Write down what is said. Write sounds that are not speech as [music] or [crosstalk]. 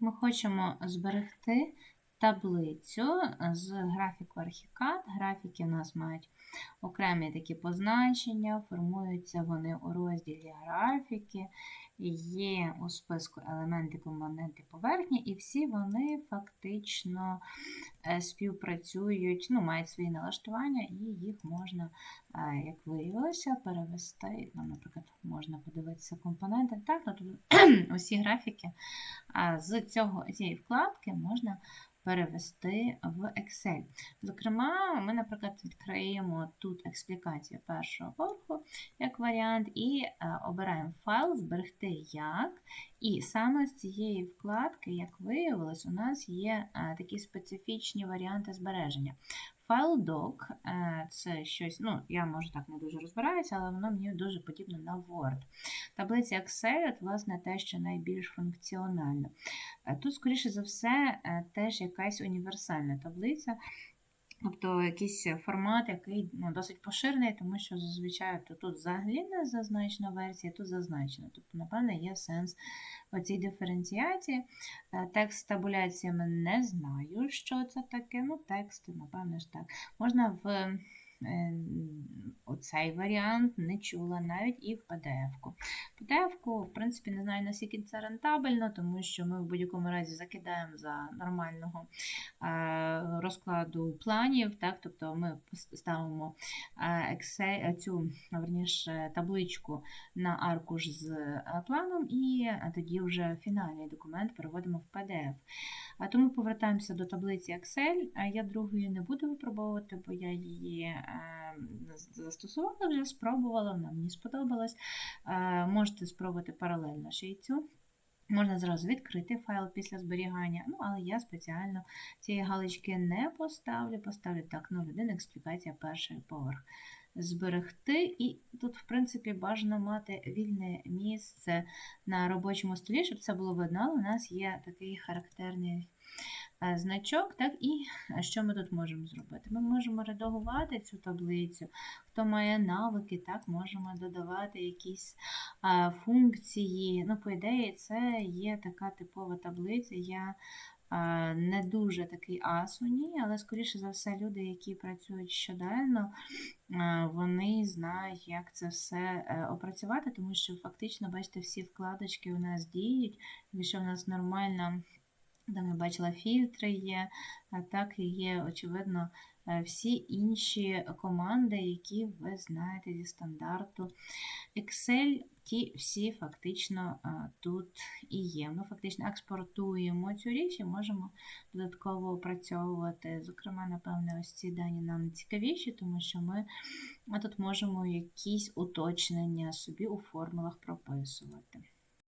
Ми хочемо зберегти таблицю з графіку Archicad. Графіки у нас мають окремі такі позначення, формуються вони у розділі графіки, є у списку елементи, компоненти поверхні, і всі вони фактично е, співпрацюють, ну, мають свої налаштування, і їх можна, е, як виявилося, перевести. Ну, наприклад, можна подивитися компоненти. Так, тут [clears throat] усі графіки з цього, цієї вкладки можна перевести в Excel. Зокрема, ми, наприклад, відкриємо тут експлікацію першого поверху як варіант, і е, обираємо файл, зберегти як. І саме з цієї вкладки, як виявилось, у нас є е, такі специфічні варіанти збереження. Файл doc е, це щось, ну, я може так не дуже розбираюся, але воно мені дуже подібне на Word. Таблиця Excel, власне, те, що найбільш функціонально. Е, Тут, скоріше за все, е, теж якась універсальна таблиця. Тобто якийсь формат, який ну, досить поширений, тому що зазвичай то тут взагалі не зазначена версія, тут зазначена. Тобто, напевно, є сенс у цій диференціації. Е, Текст з табуляціями не знаю, що це таке. Ну, текст, напевно ж так. Можна в оцей варіант не чула навіть і в PDF-ку. PDF-ку, в принципі, не знаю, наскільки це рентабельно, тому що ми в будь-якому разі закидаємо за нормального е, розкладу планів. Так? Тобто ми ставимо е, Excel, цю верніше, табличку на аркуш з е, планом, і тоді вже фінальний документ переводимо в PDF. Тому повертаємося до таблиці Excel. Я другої не буду випробовувати, бо я її е, застосувала вже, спробувала, вона мені сподобалась. Е, Можете спробувати паралельно ще й цю. Можна зразу відкрити файл після зберігання, ну, але я спеціально цієї галочки не поставлю. Поставлю так, 0,1 експлікація перший поверх. Зберегти, і тут, в принципі, бажано мати вільне місце на робочому столі, щоб це було видно. Але у нас є такий характерний е, значок. Так, І що ми тут можемо зробити? Ми можемо редагувати цю таблицю. Хто має навики, так, можемо додавати якісь а, функції. Ну, по ідеї, це є така типова таблиця. Я не дуже такий ас у ній, але, скоріше за все, люди, які працюють щоденно, вони знають, як це все е, опрацювати, тому що фактично, бачите, всі вкладочки у нас діють, якщо в нас нормальна. Там я бачила фільтри є, а так і є, очевидно, е, всі інші команди, які ви знаєте зі стандарту Excel, ті всі фактично е, тут і є. Ми фактично експортуємо цю річ і можемо додатково опрацьовувати. Зокрема, напевне, ось ці дані нам цікавіші, тому що ми тут можемо якісь уточнення собі у формулах прописувати.